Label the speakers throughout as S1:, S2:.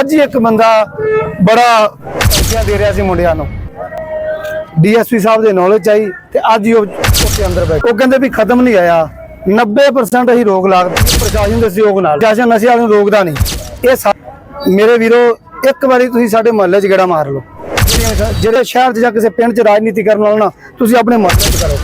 S1: ਅੱਜ ਹੀ ਇੱਕ ਬੰਦਾ ਬੜਾ ਧਮਕੀਆਂ ਦੇ ਰਿਹਾ ਸੀ ਮੁੰਡਿਆਂ ਨੂੰ। ਡੀਐਸਪੀ ਸਾਹਿਬ ਦੇ ਨੌਲੇਜ ਆਈ ਤੇ ਅੱਜ ਹੀ ਉਹ ਉੱਥੇ ਅੰਦਰ ਬੈਠੇ। ਉਹ ਕਹਿੰਦੇ ਵੀ ਖਤਮ ਨਹੀਂ ਆਇਆ 90% ਅਸੀਂ ਰੋਕ ਲਾਗਦੇ ਪ੍ਰਸ਼ਾਸਨ ਦੇ ਸਹਿਯੋਗ ਨਾਲ। ਪ੍ਰਸ਼ਾਸਨ ਨਸ਼ੇ ਵਾਲਿਆਂ ਨੂੰ ਰੋਕਦਾ ਨਹੀਂ। ਇਹ ਸਾ- ਮੇਰੇ ਵੀਰੋ, ਇੱਕ ਵਾਰੀ ਤੁਸੀਂ ਸਾਡੇ ਮਹੱਲੇ 'ਚ ਗੇੜਾ ਮਾਰ ਲਓ। ਜਿਹੜੇ ਸ਼ਹਿਰ 'ਚ ਜਾਂ ਕਿਸੇ ਪਿੰਡ 'ਚ ਰਾਜਨੀਤੀ ਕਰਨ ਵਾਲਾ ਨਾ, ਤੁਸੀਂ ਆਪਣੇ ਮਹੱਲੇ 'ਚ ਕਰੋ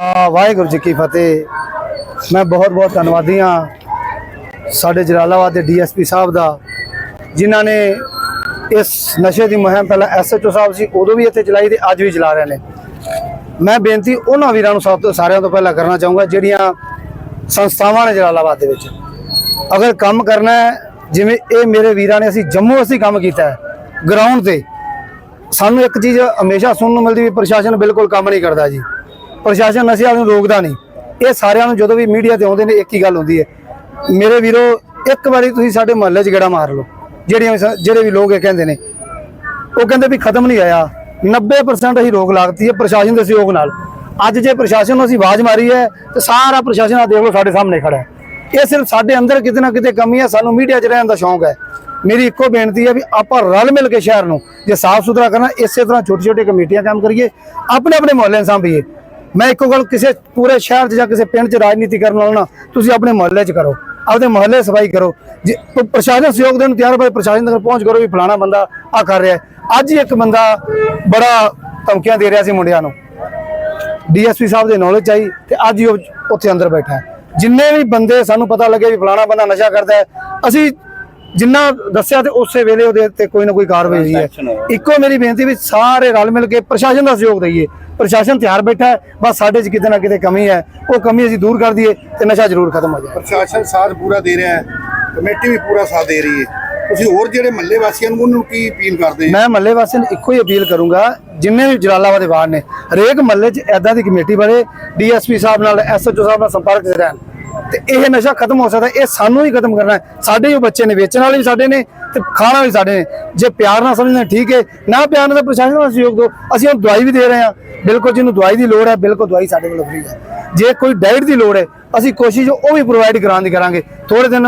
S1: ਆ ਵਾਹਿਗੁਰੂ ਜੀ ਕੀ ਫਤਿਹ। ਮੈਂ ਬਹੁਤ ਬਹੁਤ ਧੰਨਵਾਦੀ ਹਾਂ ਸਾਡੇ ਜਲਾਲਾਬਾਦ ਦੇ ਡੀਐਸਪੀ ਸਾਹਿਬ ਦਾ, ਜਿਨ੍ਹਾਂ ਨੇ ਇਸ ਨਸ਼ੇ ਦੀ ਮੁਹਿੰਮ ਪਹਿਲਾਂ ਐਸਐਚਓ ਸਾਹਿਬ ਸੀ, ਉਦੋਂ ਵੀ ਇੱਥੇ ਚਲਾਈ ਤੇ ਅੱਜ ਵੀ ਚਲਾ ਰਹੇ ਨੇ। ਮੈਂ ਬੇਨਤੀ ਉਹਨਾਂ ਵੀਰਾਂ ਨੂੰ ਸਭ ਤੋਂ ਸਾਰਿਆਂ ਤੋਂ ਪਹਿਲਾਂ ਕਰਨਾ ਚਾਹੂੰਗਾ, ਜਿਹੜੀਆਂ ਸੰਸਥਾਵਾਂ ਨੇ ਜਲਾਲਾਬਾਦ ਦੇ ਵਿੱਚ। ਅਗਰ ਕੰਮ ਕਰਨਾ ਹੈ, ਜਿਵੇਂ ਇਹ ਮੇਰੇ ਵੀਰਾਂ ਨੇ ਅਸੀਂ ਜੰਮੂ ਅਸੀਂ ਕੰਮ ਕੀਤਾ ਹੈ ਗਰਾਊਂਡ ਤੇ, ਸਾਨੂੰ ਇੱਕ ਚੀਜ਼ ਹਮੇਸ਼ਾ ਸੁਣਨ ਨੂੰ ਮਿਲਦੀ ਵੀ ਪ੍ਰਸ਼ਾਸਨ ਬਿਲਕੁਲ ਕੰਮ ਨਹੀਂ ਕਰਦਾ ਜੀ। ਪ੍ਰਸ਼ਾਸਨ ਨਸ਼ੇ ਵਾਲਿਆਂ ਨੂੰ ਰੋਕਦਾ ਨਹੀਂ। ਇਹ ਸਾਰਿਆਂ ਨੂੰ ਜਦੋਂ ਵੀ ਮੀਡੀਆ ਤੇ ਆਉਂਦੇ ਨੇ, ਇੱਕ ਹੀ ਗੱਲ ਹੁੰਦੀ ਹੈ। ਮੇਰੇ ਵੀਰੋ, ਇੱਕ ਵਾਰੀ ਤੁਸੀਂ ਸਾਡੇ ਮੁਹੱਲੇ 'ਚ ਗੇੜਾ ਮਾਰ ਲਓ। ਜਿਹੜੀਆਂ ਜਿਹੜੇ ਵੀ ਲੋਕ ਇਹ ਕਹਿੰਦੇ ਨੇ, ਉਹ ਕਹਿੰਦੇ ਵੀ ਖਤਮ ਨਹੀਂ ਆਇਆ 90% ਅਸੀਂ ਰੋਕ ਲਾਗਤੀ ਹੈ ਪ੍ਰਸ਼ਾਸਨ ਦੇ ਸਹਿਯੋਗ ਨਾਲ। ਅੱਜ ਜੇ ਪ੍ਰਸ਼ਾਸਨ ਨੂੰ ਅਸੀਂ ਆਵਾਜ਼ ਮਾਰੀ ਹੈ, ਤੇ ਸਾਰਾ ਪ੍ਰਸ਼ਾਸਨ ਆ ਦੇਖ ਲਓ ਸਾਡੇ ਸਾਹਮਣੇ ਖੜਾ ਹੈ। ਇਹ ਸਿਰਫ ਸਾਡੇ ਅੰਦਰ ਕਿਤੇ ਨਾ ਕਿਤੇ ਕਮੀ ਹੈ, ਸਾਨੂੰ ਮੀਡੀਆ 'ਚ ਰਹਿਣ ਦਾ ਸ਼ੌਂਕ ਹੈ। ਮੇਰੀ ਇੱਕੋ ਬੇਨਤੀ ਹੈ ਵੀ ਆਪਾਂ ਰਲ ਮਿਲ ਕੇ ਸ਼ਹਿਰ ਨੂੰ ਜੇ ਸਾਫ਼ ਸੁਥਰਾ ਕਰਨਾ, ਇਸੇ ਤਰ੍ਹਾਂ ਛੋਟੀ ਛੋਟੀ ਕਮੇਟੀਆਂ ਕੰਮ ਕਰੀਏ ਆਪਣੇ ਆਪਣੇ ਮੁਹੱਲੇ ਨੂੰ ਸਾਂਭੀਏ। ਮੈਂ ਇੱਕੋ ਗੱਲ ਕਿਸੇ ਪੂਰੇ ਸ਼ਹਿਰ 'ਚ ਜਾਂ ਕਿਸੇ ਪਿੰਡ 'ਚ ਰਾਜਨੀਤੀ ਕਰਨ ਵਾਲਾ ਨਾ, ਤੁਸੀਂ ਆਪਣੇ ਮੁਹੱਲੇ 'ਚ ਕਰੋ, ਆਪਦੇ ਮੁਹੱਲੇ ਸਫ਼ਾਈ ਕਰੋ। ਜੇ ਪ੍ਰਸ਼ਾਸਨ ਸਹਿਯੋਗ ਦੇਣ ਨੂੰ ਤਿਆਰ ਭਾਈ, ਪ੍ਰਸ਼ਾਸਨ ਤੱਕ ਪਹੁੰਚ ਕਰੋ ਵੀ ਫਲਾਣਾ ਬੰਦਾ ਆ ਕਰ ਰਿਹਾ ਅੱਜ ਹੀ ਇੱਕ ਬੰਦਾ ਬੜਾ ਧਮਕੀਆਂ ਦੇ ਰਿਹਾ ਸੀ ਮੁੰਡਿਆਂ ਨੂੰ। ਡੀਐਸਪੀ ਸਾਹਿਬ ਦੇ ਨੌਲੇਜ ਆਈ ਤੇ ਅੱਜ ਹੀ ਉਹ ਉੱਥੇ ਅੰਦਰ ਬੈਠਾ ਹੈ। ਜਿੰਨੇ ਵੀ ਬੰਦੇ ਸਾਨੂੰ ਪਤਾ ਲੱਗੇ ਵੀ ਫਲਾਣਾ ਬੰਦਾ ਨਸ਼ਾ ਕਰਦਾ ਹੈ, ਅਸੀਂ ਜਿੰਨਾ ਦੱਸਿਆ ਤੇ ਉਸੇ ਵੇਲੇ ਉਹਦੇ ਉੱਤੇ ਕੋਈ ਨਾ ਕੋਈ ਕਾਰਵਾਈ ਹੋਈ ਹੈ। ਇੱਕੋ ਮੇਰੀ ਬੇਨਤੀ ਵੀ ਸਾਰੇ ਰਲ ਮਿਲ ਕੇ ਪ੍ਰਸ਼ਾਸਨ ਦਾ ਸਹਿਯੋਗ ਦਈਏ। ਪ੍ਰਸ਼ਾਸਨ ਤਿਆਰ ਬੈਠਾ ਹੈ ਬਸ ਸਾਡੇ 'ਚ ਕਿਤੇ ਨਾ ਕਿਤੇ ਕਮੀ ਹੈ। ਉਹ ਕਮੀ ਅਸੀਂ ਦੂਰ ਕਰ ਦਈਏ ਤੇ ਨਸ਼ਾ ਜ਼ਰੂਰ ਖਤਮ ਹੋ ਜਾਏ।
S2: ਪ੍ਰਸ਼ਾਸਨ ਸਾਥ ਪੂਰਾ ਦੇ ਰਿਹਾ ਹੈ ਕਮੇਟੀ ਵੀ ਪੂਰਾ ਸਾਥ ਦੇ ਰਹੀ ਹੈ। ਤੁਸੀਂ ਹੋਰ ਜਿਹੜੇ ਮੱਲੇ ਵਾਸੀਆਂ ਨੂੰ ਉਹਨਾਂ ਕੀ ਅਪੀਲ ਕਰਦੇ
S1: ਮੈਂ ਮੱਲੇ ਵਾਸੀਆਂ ਨੂੰ ਇੱਕੋ ਹੀ ਅਪੀਲ ਕਰੂੰਗਾ ਜਿੰਨੇ ਵੀ ਜਲਾਲਾਬਾਦ ਦੇ ਵਾਰਡ ਨੇ ਹਰੇਕ ਮੱਲੇ 'ਚ ਐਦਾਂ ਦੀ ਕਮੇਟੀ ਬਣੇ। ਡੀਐਸਪੀ ਸਾਹਿਬ ਨਾਲ ਐਸਐਚਓ ਸਾਹਿਬ ਨਾਲ ਸੰਪਰਕ ਰਹਿਣ। ਤੇ ਇਹ ਨਸ਼ਾ ਖਤਮ ਹੋ ਸਕਦਾ, ਇਹ ਸਾਨੂੰ ਹੀ ਖਤਮ ਕਰਨਾ ਹੈ। ਸਾਡੇ ਹੀ ਉਹ ਬੱਚੇ ਨੇ, ਵੇਚਣ ਵਾਲੇ ਵੀ ਸਾਡੇ ਨੇ ਤੇ ਖਾਣਾ ਵੀ ਸਾਡੇ ਨੇ। ਜੇ ਪਿਆਰ ਨਾਲ ਸਮਝਣਾ ਠੀਕ ਹੈ। ਨਾ ਪਿਆਰ ਨਾਲ ਪ੍ਰਸ਼ਾਸਨ ਦਾ ਸਹਿਯੋਗ ਦਿਓ। ਅਸੀਂ ਹੁਣ ਦਵਾਈ ਵੀ ਦੇ ਰਹੇ ਹਾਂ। ਬਿਲਕੁਲ ਜਿਹਨੂੰ ਦਵਾਈ ਦੀ ਲੋੜ ਹੈ, ਬਿਲਕੁਲ ਦਵਾਈ ਸਾਡੇ ਕੋਲ ਫ੍ਰੀ ਹੈ। ਜੇ ਕੋਈ ਡਾਈਟ ਦੀ ਲੋੜ ਹੈ, ਅਸੀਂ ਕੋਸ਼ਿਸ਼ ਉਹ ਵੀ ਪ੍ਰੋਵਾਈਡ ਕਰਾਉਣ ਦੀ ਕਰਾਂਗੇ। ਥੋੜੇ ਦਿਨ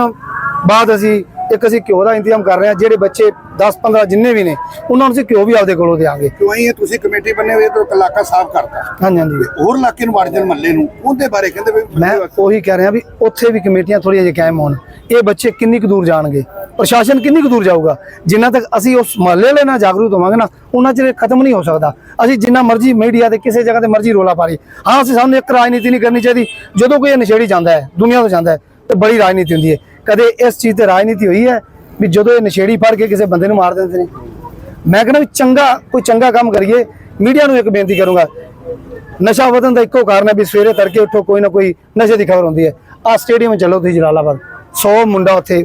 S1: ਬਾਅਦ ਅਸੀਂ ਇੱਕ ਅਸੀਂ ਘਿਓ ਦਾ ਇੰਤਜ਼ਾਮ ਕਰ ਰਹੇ ਹਾਂ ਜਿਹੜੇ ਬੱਚੇ 10 15 ਜਿੰਨੇ ਵੀ ਨੇ ਉਹਨਾਂ ਨੂੰ ਅਸੀਂ ਘਿਓ ਵੀ ਆਪਦੇ ਕੋਲੋਂ ਦੇਵਾਂਗੇ
S2: ਕਿਉਂ ਇਹ ਤੁਸੀਂ ਕਮੇਟੀ ਬੰਨੇ ਹੋਏ ਤੇ ਇਲਾਕਾ ਸਾਫ਼ ਕਰਤਾ।
S1: ਹਾਂਜੀ ਹਾਂਜੀ।
S2: ਹੋਰ ਇਲਾਕੇ ਨੂੰ ਵੜ ਜਾਣ ਮੱਲੇ ਨੂੰ ਉਹਦੇ ਬਾਰੇ ਕਹਿੰਦੇ ਵੀ
S1: ਮੈਂ ਉਹੀ ਕਹਿ ਰਿਹਾ ਵੀ ਉੱਥੇ ਵੀ ਕਮੇਟੀਆਂ ਥੋੜ੍ਹੀਆਂ ਜਿਹੀ ਕਾਇਮ ਹੋਣ। ਇਹ ਬੱਚੇ ਕਿੰਨੀ ਕੁ ਦੂਰ ਜਾਣਗੇ? ਪ੍ਰਸ਼ਾਸਨ ਕਿੰਨੀ ਕੁ ਦੂਰ ਜਾਊਗਾ? ਜਿੰਨਾ ਤੱਕ ਅਸੀਂ ਉਸ ਮਹੱਲੇ ਵਾਲੇ ਨਾਲ ਜਾਗਰੂਕ ਹੋਵਾਂਗੇ ਨਾ ਉਹਨਾਂ ਚਿਰ ਖਤਮ ਨਹੀਂ ਹੋ ਸਕਦਾ। ਅਸੀਂ ਜਿੰਨਾ ਮਰਜ਼ੀ ਮੀਡੀਆ ਤੇ ਕਿਸੇ ਜਗ੍ਹਾ ਤੇ ਮਰਜ਼ੀ ਰੋਲਾ ਪਾ ਲਈ ਹਾਂ ਅਸੀਂ ਸਾਨੂੰ ਇੱਕ ਰਾਜਨੀਤੀ ਨਹੀਂ ਕਰਨੀ ਚਾਹੀਦੀ। ਜਦੋਂ ਕੋਈ ਨਸ਼ੇੜੀ ਜਾਂਦਾ ਹੈ ਦੁਨੀਆ ਤੋਂ ਜਾਂਦਾ ਹੈ ਤੇ ਬੜੀ ਰਾਜਨੀਤੀ ਹੁੰਦੀ ਹੈ। ਕਦੇ ਇਸ ਚੀਜ਼ ਤੇ ਰਾਜਨੀਤੀ ਹੋਈ ਹੈ ਵੀ ਜਦੋਂ ਇਹ ਨਸ਼ੇੜੀ ਫੜ ਕੇ ਕਿਸੇ ਬੰਦੇ ਨੂੰ ਮਾਰ ਦਿੰਦੇ ਨੇ? ਮੈਂ ਕਹਿੰਦਾ ਵੀ ਚੰਗਾ, ਕੋਈ ਚੰਗਾ ਕੰਮ ਕਰੀਏ, ਮੀਡੀਆ ਨੂੰ ਇੱਕ ਬੇਨਤੀ ਕਰੂੰਗਾ। ਨਸ਼ਾ ਵਧਣ ਦਾ ਇੱਕੋ ਕਾਰਨ ਹੈ ਵੀ ਸਵੇਰੇ ਤੜਕੇ ਉੱਠੋ ਕੋਈ ਨਾ ਕੋਈ ਨਸ਼ੇ ਦੀ ਖਬਰ ਹੁੰਦੀ ਹੈ। ਆ ਸਟੇਡੀਅਮ ਚਲੋ ਤੁਸੀਂ ਜਲਾਲਾਬਾਦ। 100 ਮੁੰਡਾ ਉੱਥੇ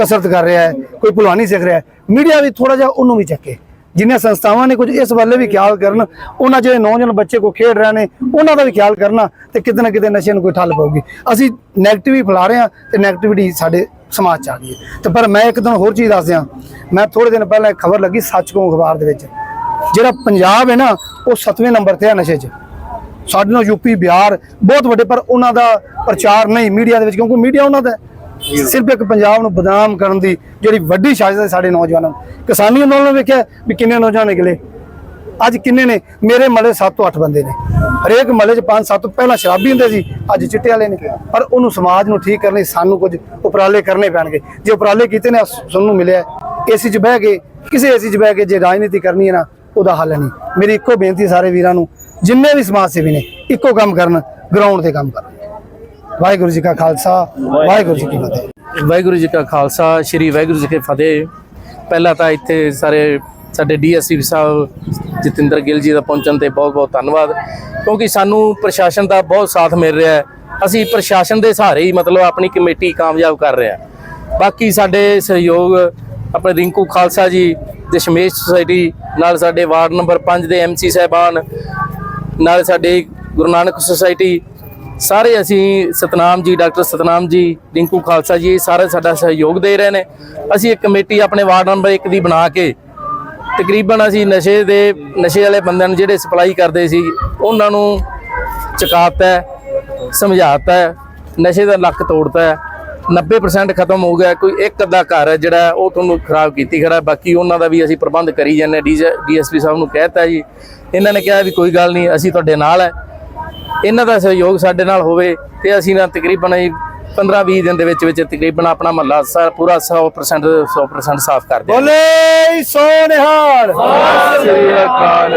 S1: ਕਸਰਤ ਕਰ ਰਿਹਾ ਹੈ, ਕੋਈ ਭਲਵਾਨੀ ਸਿੱਖ ਰਿਹਾ ਹੈ। ਮੀਡੀਆ ਵੀ ਥੋੜਾ ਜਿਹਾ ਉਹਨੂੰ ਵੀ ਚੱਕੇ। ਜਿੰਨੀਆਂ ਸੰਸਥਾਵਾਂ ਨੇ ਕੁਝ ਇਸ ਵੱਲੇ ਵੀ ਖਿਆਲ ਕਰਨ, ਉਹਨਾਂ ਜਿਹੜੇ ਨੌਜਵਾਨ ਬੱਚੇ ਕੋ ਖੇਡ ਰਹੇ ਨੇ, ਉਹਨਾਂ ਦਾ ਵੀ ਖਿਆਲ ਕਰਨਾ ਤੇ ਕਿਤੇ ਨਾ ਕਿਤੇ ਨਸ਼ੇ ਨੂੰ ਕੋਈ ਠੱਲ ਪਊਗੀ। ਅਸੀਂ ਨੈਗੇਟਿਵ ਹੀ ਫੈਲਾ ਰਹੇ ਹਾਂ ਤੇ ਨੈਗੇਟਿਵਿਟੀ ਸਾਡੇ ਸਮਾਜ ਚ ਆ ਗਈ ਹੈ। ਤੇ ਪਰ ਮੈਂ ਇੱਕ ਦਿਨ ਹੋਰ ਚੀਜ਼ ਦੱਸ ਦਿਆਂ ਮੈਂ ਥੋੜੇ ਦਿਨ ਪਹਿਲਾਂ ਖਬਰ ਲੱਗੀ ਸੱਚ ਕੋ ਅਖਬਾਰ ਦੇ ਵਿੱਚ। ਜਿਹੜਾ ਪੰਜਾਬ ਹੈ ਨਾ, ਉਹ 7ਵੇਂ ਨੰਬਰ ਤੇ ਆ ਨਸ਼ੇ 'ਚ। ਸਾਡੇ ਨਾਲ ਯੂਪੀ ਬਿਹਾਰ ਬਹੁਤ ਵੱਡੇ, ਪਰ ਉਹਨਾਂ ਦਾ ਪ੍ਰਚਾਰ ਨਹੀਂ, ਮੀਡੀਆ ਦੇ ਵਿੱਚ, ਕਿਉਂਕਿ ਮੀਡੀਆ ਉਹਨਾਂ ਦਾ ਸਿਰਫ ਇੱਕ ਪੰਜਾਬ ਨੂੰ ਬਦਨਾਮ ਕਰਨ ਦੀ ਜਿਹੜੀ ਵੱਡੀ ਸਾਜ਼ਿਸ਼ ਹੈ ਸਾਡੇ ਨੌਜਵਾਨਾਂ ਨੂੰ। ਕਿਸਾਨੀ ਅੰਦੋਲਨ ਵੇਖਿਆ ਵੀ ਕਿੰਨੇ ਨੌਜਵਾਨ ਨਿਕਲੇ। ਅੱਜ ਕਿੰਨੇ ਨੇ? ਮੇਰੇ ਮਲੇ 7 ਤੋਂ 8 ਬੰਦੇ ਨੇ। ਹਰੇਕ ਮਹੱਲੇ 'ਚ 5 7 ਪਹਿਲਾਂ ਸ਼ਰਾਬੀ ਹੁੰਦੇ ਸੀ, ਅੱਜ ਚਿੱਟੇ ਵਾਲੇ ਨੇ। ਪਰ ਉਹਨੂੰ ਸਮਾਜ ਨੂੰ ਠੀਕ ਕਰਨ ਲਈ ਸਾਨੂੰ ਕੁਝ ਉਪਰਾਲੇ ਕਰਨੇ ਪੈਣਗੇ। ਜੇ ਉਪਰਾਲੇ ਕੀਤੇ ਨੇ ਸੁਣਨ ਨੂੰ ਮਿਲਿਆ। ਏਸੀ 'ਚ ਬਹਿ ਕੇ, ਕਿਸੇ ਏਸੀ 'ਚ ਬਹਿ ਕੇ ਜੇ ਰਾਜਨੀਤੀ ਕਰਨੀ ਹੈ ਨਾ, ਉਹਦਾ ਹੱਲ ਨਹੀਂ। ਮੇਰੀ ਇੱਕੋ ਬੇਨਤੀ ਸਾਰੇ ਵੀਰਾਂ ਨੂੰ, ਜਿੰਨੇ ਵੀ ਸਮਾਜ ਸੇਵੀ ਨੇ, ਇੱਕੋ ਕੰਮ ਕਰਨ ਗਰਾਊਂਡ ਤੇ ਕੰਮ ਕਰਨ। ਵਾਹਿਗੁਰੂ ਜੀ ਕਾ ਖਾਲਸਾ, ਵਾਹਿਗੁਰੂ ਜੀ ਕੀ ਫਤਿਹ।
S3: ਵਾਹਿਗੁਰੂ ਜੀ ਕਾ ਖਾਲਸਾ, ਸ੍ਰੀ ਵਾਹਿਗੁਰੂ ਜੀ ਕੀ ਫਤਿਹ। ਪਹਿਲਾਂ ਤਾਂ ਇੱਥੇ ਸਾਰੇ ਸਾਡੇ ਡੀਐਸਪੀ ਸਾਹਿਬ ਜਤਿੰਦਰ ਗਿੱਲ ਜੀ ਦਾ ਪਹੁੰਚਣ ਤੇ ਬਹੁਤ-ਬਹੁਤ ਧੰਨਵਾਦ। ਕਿਉਂਕਿ ਸਾਨੂੰ ਪ੍ਰਸ਼ਾਸਨ ਦਾ ਬਹੁਤ ਸਾਥ ਮਿਲ ਰਿਹਾ ਹੈ। ਅਸੀਂ ਪ੍ਰਸ਼ਾਸਨ ਦੇ ਸਹਾਰੇ ਹੀ ਮਤਲਬ ਆਪਣੀ ਕਮੇਟੀ ਕਾਮਯਾਬ ਕਰ ਰਹੇ ਹਾਂ। ਬਾਕੀ ਸਾਡੇ ਸਹਿਯੋਗ, ਆਪਣੇ ਰਿੰਕੂ ਖਾਲਸਾ ਜੀ ਦਸ਼ਮੇਸ਼ ਸੁਸਾਇਟੀ ਨਾਲ ਸਾਡੇ ਵਾਰਡ ਨੰਬਰ 5 ਦੇ ਐਮਸੀ ਸਾਹਿਬਾਨ, ਨਾਲ ਸਾਡੇ ਗੁਰੂ ਨਾਨਕ ਸੁਸਾਇਟੀ ਸਾਰੇ ਅਸੀਂ ਸਤਨਾਮ ਜੀ, ਡਾਕਟਰ ਸਤਨਾਮ ਜੀ, ਡਿੰਕੂ ਖਾਲਸਾ ਜੀ ਸਾਰੇ ਸਾਡਾ ਸਹਿਯੋਗ ਦੇ ਰਹੇ ਨੇ। ਅਸੀਂ ਇੱਕ ਕਮੇਟੀ ਆਪਣੇ ਵਾਰਡ ਨੰਬਰ 1 ਦੀ ਬਣਾ ਕੇ ਤਕਰੀਬਨ ਅਸੀਂ ਨਸ਼ੇ ਦੇ, ਨਸ਼ੇ ਵਾਲੇ ਬੰਦਿਆਂ ਨੂੰ ਜਿਹੜੇ ਸਪਲਾਈ ਕਰਦੇ ਸੀ, ਉਹਨਾਂ ਨੂੰ ਚੁਕਾਤਾ ਸਮਝਾਤਾ ਨਸ਼ੇ ਦਾ ਲੱਕ ਤੋੜਤਾ ਹੈ। 90% ਖਤਮ ਹੋ ਗਿਆ, ਕੋਈ ਇੱਕ ਅੱਧਾ ਘਰ ਹੈ ਜਿਹੜਾ ਉਹ ਤੁਹਾਨੂੰ ਖਰਾਬ ਕੀਤੀ ਖੜਾ ਬਾਕੀ ਉਹਨਾਂ ਦਾ ਵੀ ਅਸੀਂ ਪ੍ਰਬੰਧ ਕਰੀ ਜਾਂਦੇ ਡੀਐਸਪੀ ਸਾਹਿਬ ਨੂੰ ਕਹਿਤਾ ਜੀ। ਇਹਨਾਂ ਨੇ ਕਿਹਾ ਵੀ ਕੋਈ ਗੱਲ ਨਹੀਂ, ਅਸੀਂ ਤੁਹਾਡੇ ਨਾਲ ਹੈ। ਇਹਨਾਂ ਦਾ ਸਹਿਯੋਗ ਸਾਡੇ ਨਾਲ ਹੋਵੇ ਤੇ ਅਸੀਂ ਨਾ ਤਕਰੀਬਨ 15-20 ਦਿਨ ਦੇ ਵਿੱਚ ਵਿੱਚ ਤਕਰੀਬਨ ਆਪਣਾ ਮਹੱਲਾ ਸਾ ਪੂਰਾ 100% 100% ਸਾਫ਼ ਕਰ ਦਿਆਂਗੇ।
S1: ਬੋਲੇ ਸੋ ਨਿਹਾਲ।
S3: ਸ੍ਰੀ ਅਕਾਲ।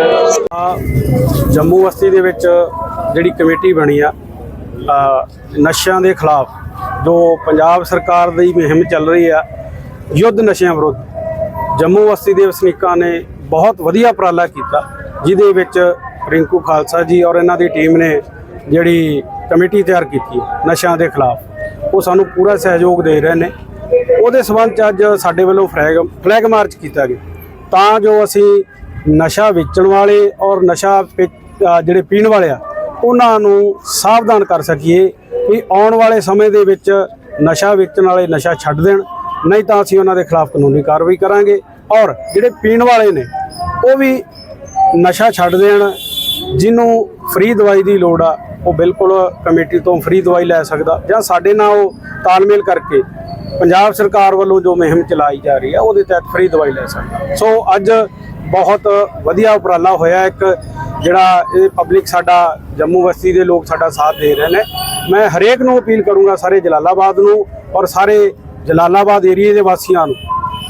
S4: ਜੰਮੂ ਬਸਤੀ ਦੇ ਵਿੱਚ ਜਿਹੜੀ ਕਮੇਟੀ ਬਣੀ ਆ ਨਸ਼ਿਆਂ ਦੇ ਖਿਲਾਫ ਜੋ ਪੰਜਾਬ ਸਰਕਾਰ ਦੀ ਮੁਹਿੰਮ ਚੱਲ ਰਹੀ ਆ ਯੁੱਧ ਨਸ਼ਿਆਂ ਵਿਰੁੱਧ ਜੰਮੂ ਬਸਤੀ ਦੇ ਵਸਨੀਕਾਂ ਨੇ ਬਹੁਤ ਵਧੀਆ ਉਪਰਾਲਾ ਕੀਤਾ ਜਿਹਦੇ ਵਿੱਚ ਰਿੰਕੂ ਖਾਲਸਾ ਜੀ ਔਰ ਇਹਨਾਂ ਦੀ ਟੀਮ ਨੇ ਜਿਹੜੀ ਕਮੇਟੀ ਤਿਆਰ ਕੀਤੀ ਹੈ ਨਸ਼ਿਆਂ ਦੇ ਖਿਲਾਫ, ਉਹ ਸਾਨੂੰ ਪੂਰਾ ਸਹਿਯੋਗ ਦੇ ਰਹੇ ਨੇ। ਉਹਦੇ ਸਬੰਧ ਚ ਅੱਜ ਸਾਡੇ ਵੱਲੋਂ ਫਲੈਗ ਫਲੈਗ ਮਾਰਚ ਕੀਤਾ ਗਿਆ। ਤਾਂ ਜੋ ਅਸੀਂ ਨਸ਼ਾ ਵੇਚਣ ਵਾਲੇ ਔਰ ਨਸ਼ਾ ਜਿਹੜੇ ਪੀਣ ਵਾਲੇ ਆ, ਉਹਨਾਂ ਨੂੰ ਸਾਵਧਾਨ ਕਰ ਸਕੀਏ ਕਿ ਆਉਣ ਵਾਲੇ ਸਮੇਂ ਦੇ ਵਿੱਚ ਨਸ਼ਾ ਵੇਚਣ ਵਾਲੇ ਨਸ਼ਾ ਛੱਡ ਦੇਣ, ਨਹੀਂ ਤਾਂ ਅਸੀਂ ਉਹਨਾਂ ਦੇ ਖਿਲਾਫ ਕਾਨੂੰਨੀ ਕਾਰਵਾਈ ਕਰਾਂਗੇ ਔਰ ਜਿਹੜੇ ਪੀਣ ਵਾਲੇ ਨੇ, ਉਹ ਵੀ ਨਸ਼ਾ ਛੱਡ ਦੇਣ ਜਿਹਨੂੰ ਫ੍ਰੀ ਦਵਾਈ ਦੀ ਲੋੜ ਆ, ਉਹ ਬਿਲਕੁਲ ਕਮੇਟੀ ਤੋਂ ਫ੍ਰੀ ਦਵਾਈ ਲੈ ਸਕਦਾ। ਜਾਂ ਸਾਡੇ ਨਾਲ ਉਹ ਤਾਲਮੇਲ ਕਰਕੇ ਪੰਜਾਬ ਸਰਕਾਰ ਵੱਲੋਂ ਜੋ ਮੁਹਿੰਮ ਚਲਾਈ ਜਾ ਰਹੀ ਹੈ ਉਹਦੇ ਤਹਿਤ ਫ੍ਰੀ ਦਵਾਈ ਲੈ ਸਕਦਾ। ਸੋ ਅੱਜ ਬਹੁਤ ਵਧੀਆ ਉਪਰਾਲਾ ਹੋਇਆ ਇੱਕ, ਜਿਹੜਾ ਇਹ ਪਬਲਿਕ ਸਾਡਾ ਜੰਮੂ ਬਸਤੀ ਦੇ ਲੋਕ ਸਾਡਾ ਸਾਥ ਦੇ ਰਹੇ ਨੇ। ਮੈਂ ਹਰੇਕ ਨੂੰ ਅਪੀਲ ਕਰੂੰਗਾ ਸਾਰੇ ਜਲਾਲਾਬਾਦ ਨੂੰ ਔਰ ਸਾਰੇ ਜਲਾਲਾਬਾਦ ਏਰੀਏ ਦੇ ਵਾਸੀਆਂ ਨੂੰ,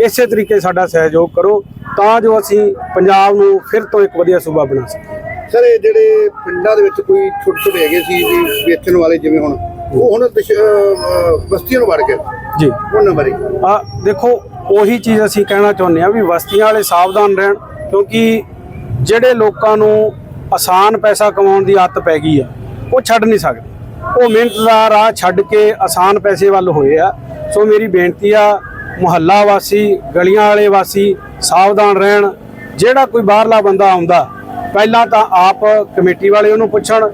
S4: ਇਸੇ ਤਰੀਕੇ ਸਾਡਾ ਸਹਿਯੋਗ ਕਰੋ, ਤਾਂ ਜੋ ਅਸੀਂ ਪੰਜਾਬ ਨੂੰ ਫਿਰ ਤੋਂ ਇੱਕ ਵਧੀਆ ਸੂਬਾ ਬਣਾ ਸਕੀਏ।
S2: ਸਰ ਇਹ ਜਿਹੜੇ ਪਿੰਡਾਂ ਦੇ ਵਿੱਚ ਕੋਈ ਛੋਟੇ ਛੋਟੇ ਹੈਗੇ ਸੀ ਵੀ ਵੇਚਣ ਵਾਲੇ ਜਿਵੇਂ ਹੁਣ ਉਹ ਹੁਣ ਅਹ, ਬਸਤੀਆਂ ਨੂੰ ਵੜ ਗਏ।
S4: ਜੀ।
S2: ਉਹਨਾਂ ਬਾਰੇ।
S4: ਆ ਦੇਖੋ ਉਹੀ ਚੀਜ਼ ਅਸੀਂ ਕਹਿਣਾ ਚਾਹੁੰਦੇ ਆ ਵੀ ਬਸਤੀਆਂ ਵਾਲੇ ਸਾਵਧਾਨ ਰਹਿਣ ਕਿਉਂਕਿ ਜਿਹੜੇ ਲੋਕਾਂ ਨੂੰ ਆਸਾਨ ਪੈਸਾ ਕਮਾਉਣ ਦੀ ਆਦਤ ਪੈ ਗਈ ਆ ਉਹ ਛੱਡ ਨਹੀਂ ਸਕਦੇ। ਉਹ ਮਿਹਨਤ ਦਾ ਰਾਹ ਛੱਡ ਕੇ ਆਸਾਨ ਪੈਸੇ ਵੱਲ ਹੋਏ ਆ। ਸੋ ਮੇਰੀ ਬੇਨਤੀ ਆ ਮੁਹੱਲਾ ਵਾਸੀ ਗਲੀਆਂ ਵਾਲੇ ਵਾਸੀ ਸਾਵਧਾਨ ਰਹਿਣ। ਜਿਹੜਾ ਕੋਈ ਬਾਹਰਲਾ ਬੰਦਾ ਆਉਂਦਾ ਪਹਿਲਾਂ ਤਾਂ ਆਪ ਕਮੇਟੀ ਵਾਲੇ ਉਹਨੂੰ ਪੁੱਛਣ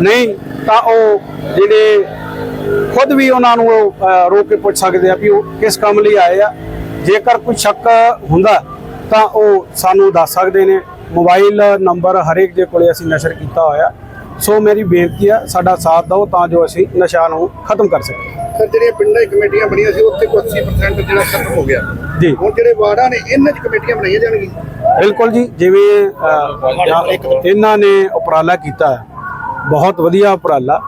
S4: ਨਹੀਂ ਤਾਂ ਉਹ ਜਿਹੜੇ ਖੁਦ ਵੀ ਉਹਨਾਂ ਨੂੰ ਰੋਕ ਕੇ ਪੁੱਛ ਸਕਦੇ ਆ ਵੀ ਉਹ ਕਿਸ ਕੰਮ ਲਈ ਆਏ ਆ। ਜੇਕਰ ਕੋਈ ਸ਼ੱਕ ਹੁੰਦਾ ਤਾਂ ਉਹ ਸਾਨੂੰ ਦੱਸ ਸਕਦੇ ਨੇ। ਮੋਬਾਈਲ ਨੰਬਰ ਹਰੇਕ ਦੇ ਕੋਲੇ ਅਸੀਂ ਨਸ਼ਰ ਕੀਤਾ ਹੋਇਆ। ਸੋ ਮੇਰੀ ਬੇਨਤੀ ਆ ਸਾਡਾ ਸਾਥ ਦਿਓ ਤਾਂ ਜੋ ਅਸੀਂ ਨਸ਼ਾ ਨੂੰ ਖਤਮ ਕਰ ਸਕੀਏ।
S2: ਸਰ ਜਿਹੜੀਆਂ ਪਿੰਡਾਂ 'ਚ ਕਮੇਟੀਆਂ ਬਣੀਆਂ ਸੀ ਉੱਥੇ ਕੋਈ 80% ਜਿਹੜਾ ਖਤਮ ਹੋ ਗਿਆ।
S4: ਜੀ।
S2: ਹੁਣ ਜਿਹੜੇ ਵਾਰਡਾਂ ਨੇ ਇਹਨਾਂ 'ਚ ਕਮੇਟੀਆਂ ਬਣਾਈਆਂ ਜਾਣਗੀਆਂ।
S4: ਬਿਲਕੁਲ ਜੀ ਜਿਵੇਂ ਅ, ਇਹਨਾਂ ਨੇ ਉਪਰਾਲਾ ਕੀਤਾ ਹੈ। ਬਹੁਤ ਵਧੀਆ ਉਪਰਾਲਾ।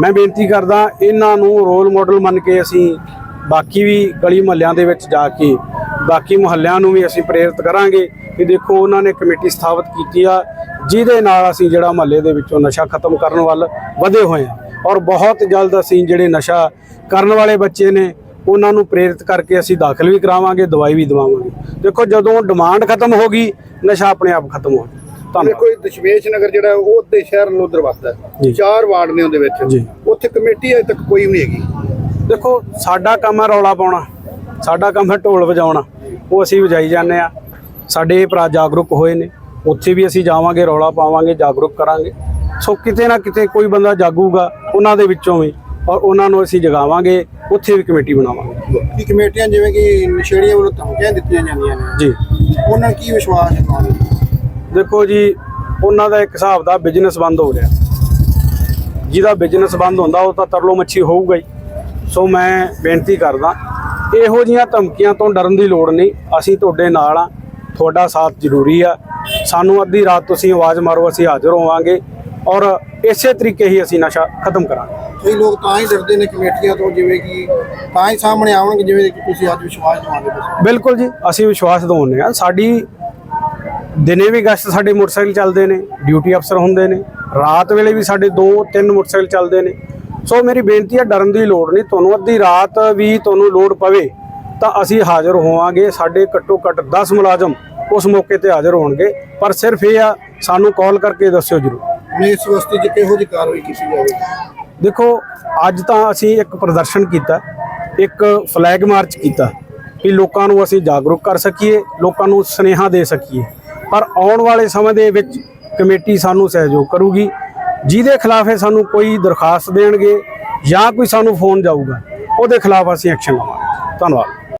S4: ਮੈਂ ਬੇਨਤੀ ਕਰਦਾ ਇਹਨਾਂ ਨੂੰ ਰੋਲ ਮਾਡਲ ਮੰਨ ਕੇ ਅਸੀਂ ਬਾਕੀ ਵੀ ਗਲੀ ਮੁਹੱਲਿਆਂ ਦੇ ਵਿੱਚ ਜਾ ਕੇ ਬਾਕੀ ਮੁਹੱਲਿਆਂ ਨੂੰ ਵੀ ਅਸੀਂ ਪ੍ਰੇਰਿਤ ਕਰਾਂਗੇ ਕਿ ਦੇਖੋ ਉਹਨਾਂ ਨੇ ਕਮੇਟੀ ਸਥਾਪਿਤ ਕੀਤੀ ਆ ਜਿਹਦੇ ਨਾਲ ਅਸੀਂ ਜਿਹੜਾ ਮੁਹੱਲੇ ਦੇ ਵਿੱਚੋਂ ਨਸ਼ਾ ਖਤਮ ਕਰਨ ਵੱਲ ਵਧੇ ਹੋਏ ਹਾਂ। ਔਰ ਬਹੁਤ ਜਲਦ ਅਸੀਂ ਜਿਹੜੇ ਨਸ਼ਾ ਕਰਨ ਵਾਲੇ ਬੱਚੇ ਨੇ ਉਹਨਾਂ ਨੂੰ ਪ੍ਰੇਰਿਤ ਕਰਕੇ ਅਸੀਂ ਦਾਖਲ ਵੀ ਕਰਾਵਾਂਗੇ ਦਵਾਈ ਵੀ ਦਵਾਵਾਂਗੇ। ਦੇਖੋ ਜਦੋਂ ਡਿਮਾਂਡ ਖਤਮ ਹੋ ਗਈ ਨਸ਼ਾ ਆਪਣੇ ਆਪ ਖਤਮ ਹੋ। ਧੰਨਵਾਦ।
S2: ਦੇਖੋ ਇਹ ਦਸ਼ਮੇਸ਼ ਨਗਰ ਜਿਹੜਾ ਉਹ ਅੱਧੇ ਸ਼ਹਿਰ ਉਧਰ ਵਸਦਾ। ਚਾਰ ਵਾਰਡ ਨੇ ਉਹਦੇ ਵਿੱਚ। ਉੱਥੇ ਕਮੇਟੀ ਅਜੇ ਤੱਕ ਕੋਈ ਨਹੀਂ ਹੈਗੀ।
S4: ਦੇਖੋ ਸਾਡਾ ਕੰਮ ਹੈ ਰੌਲਾ ਪਾਉਣਾ। ਸਾਡਾ ਕੰਮ ਹੈ ਢੋਲ ਵਜਾਉਣਾ। ਉਹ ਅਸੀਂ ਵਜਾਈ ਜਾਂਦੇ ਆ ਸਾਡੇ ਇਹ ਭਰਾ ਜਾਗਰੂਕ ਹੋਏ ਨੇ। ਉੱਥੇ ਵੀ ਅਸੀਂ ਜਾਵਾਂਗੇ ਰੌਲਾ ਪਾਵਾਂਗੇ ਜਾਗਰੂਕ ਕਰਾਂਗੇ। ਸੋ ਕਿਤੇ ਨਾ ਕਿਤੇ ਕੋਈ ਬੰਦਾ ਜਾਗੂਗਾ ਉਹਨਾਂ ਦੇ ਵਿੱਚੋਂ ਵੀ। ਔਰ ਉਹਨਾਂ ਨੂੰ ਅਸੀਂ ਜਗਾਵਾਂਗੇ। ਉੱਥੇ ਵੀ ਕਮੇਟੀ ਬਣਾਵਾਂਗੇ।
S2: ਕੀ ਕਮੇਟੀਆਂ ਜਿਵੇਂ ਕਿ ਨਸ਼ੇੜੀਆਂ ਵੱਲੋਂ ਧਮਕੀਆਂ ਦਿੱਤੀਆਂ ਜਾਂਦੀਆਂ ਨੇ।
S4: ਜੀ।
S2: ਉਹਨਾਂ ਨੂੰ ਕੀ ਵਿਸ਼ਵਾਸ ਹੈ ਤੁਹਾਨੂੰ
S4: ਦੇਖੋ ਜੀ ਉਹਨਾਂ ਦਾ ਇੱਕ ਹਿਸਾਬ ਦਾ ਬਿਜ਼ਨਸ ਬੰਦ ਹੋ ਰਿਹਾ। ਜਿਹਦਾ ਬਿਜ਼ਨਸ ਬੰਦ ਹੁੰਦਾ ਉਹ ਤਾਂ ਤਰਲੋ ਮੱਛੀ ਹੋਊਗਾ ਹੀ। ਸੋ ਮੈਂ ਬੇਨਤੀ ਕਰਦਾ ਇਹੋ ਜੀਆਂ ਧਮਕੀਆਂ ਤੋਂ ਡਰਨ ਦੀ ਲੋੜ ਨਹੀਂ। ਅਸੀਂ ਤੁਹਾਡੇ ਨਾਲ ਆ ਤੁਹਾਡਾ ਸਾਥ ਜ਼ਰੂਰੀ ਆ। ਸਾਨੂੰ ਅੱਧੀ ਰਾਤ ਤੁਸੀਂ ਆਵਾਜ਼ ਮਾਰੋ ਅਸੀਂ ਹਾਜ਼ਰ ਹੋਵਾਂਗੇ। ਔਰ ਇਸੇ ਤਰੀਕੇ ਹੀ ਅਸੀਂ ਨਸ਼ਾ ਖਤਮ ਕਰਾਂਗੇ।
S2: ਕਈ ਲੋਕ ਤਾਂ ਹੀ ਡਰਦੇ ਨੇ ਕਮੇਟੀਆਂ ਤੋਂ ਜਿਵੇਂ ਕਿ ਤਾਂ ਹੀ ਸਾਹਮਣੇ ਆਉਣਗੇ ਜਿਵੇਂ ਕਿ ਤੁਸੀਂ ਅੱਜ ਵਿਸ਼ਵਾਸ ਦਿਵਾਉਂਦੇ ਪਏ
S4: ਬਿਲਕੁਲ ਜੀ ਅਸੀਂ ਵਿਸ਼ਵਾਸ ਦਿਵਾਉਂਦੇ ਆ ਸਾਡੀ ਦਿਨੇ ਵੀ ਗਸ਼ਤ ਸਾਡੇ ਮੋਟਰਸਾਈਕਲ ਚੱਲਦੇ ਨੇ ਡਿਊਟੀ ਅਫਸਰ ਹੁੰਦੇ ਨੇ। ਰਾਤ ਵੇਲੇ ਵੀ ਸਾਡੇ ਦੋ ਤਿੰਨ ਮੋਟਰਸਾਈਕਲ ਚੱਲਦੇ ਨੇ। ਸੋ ਮੇਰੀ ਬੇਨਤੀ ਹੈ ਡਰਨ ਦੀ ਲੋੜ ਨਹੀਂ। ਤੁਹਾਨੂੰ ਅੱਧੀ ਰਾਤ ਵੀ ਤੁਹਾਨੂੰ ਲੋੜ ਪਵੇ ਤਾਂ ਅਸੀਂ ਹਾਜ਼ਰ ਹੋਵਾਂਗੇ। ਸਾਡੇ ਘੱਟੋ ਘੱਟ 10 ਮੁਲਾਜ਼ਮ ਉਸ ਮੌਕੇ ਤੇ ਹਾਜ਼ਰ ਹੋਣਗੇ। ਪਰ ਸਿਰਫ ਇਹ ਆ ਸਾਨੂੰ ਕਾਲ ਕਰਕੇ ਦੱਸਿਓ ਜਰੂਰ।
S2: ਨੇ ਇਸ ਵਸਤੀ 'ਚ ਕਿਹੋ ਜਿਹੀ ਕਾਰਵਾਈ ਕੀਤੀ ਜਾਵੇ?
S4: ਦੇਖੋ, ਅੱਜ ਤਾਂ ਅਸੀਂ ਇੱਕ ਪ੍ਰਦਰਸ਼ਨ ਕੀਤਾ, ਇੱਕ ਫਲੈਗ ਮਾਰਚ ਕੀਤਾ ਕਿ ਲੋਕਾਂ ਨੂੰ ਅਸੀਂ ਜਾਗਰੂਕ ਕਰ ਸਕੀਏ, ਲੋਕਾਂ ਨੂੰ ਸੁਨੇਹਾ ਦੇ ਸਕੀਏ। ਪਰ ਆਉਣ ਵਾਲੇ ਸਮੇਂ ਦੇ ਵਿੱਚ ਕਮੇਟੀ ਸਾਨੂੰ ਸਹਿਯੋਗ ਕਰੂਗੀ, ਜਿਹਦੇ ਖਿਲਾਫ ਇਹ ਸਾਨੂੰ ਕੋਈ ਦਰਖਾਸਤ ਦੇਣਗੇ ਜਾਂ ਕੋਈ ਸਾਨੂੰ ਫੋਨ ਜਾਊਗਾ, ਉਹਦੇ ਖਿਲਾਫ ਅਸੀਂ ਐਕਸ਼ਨ ਲਵਾਂਗੇ। ਧੰਨਵਾਦ।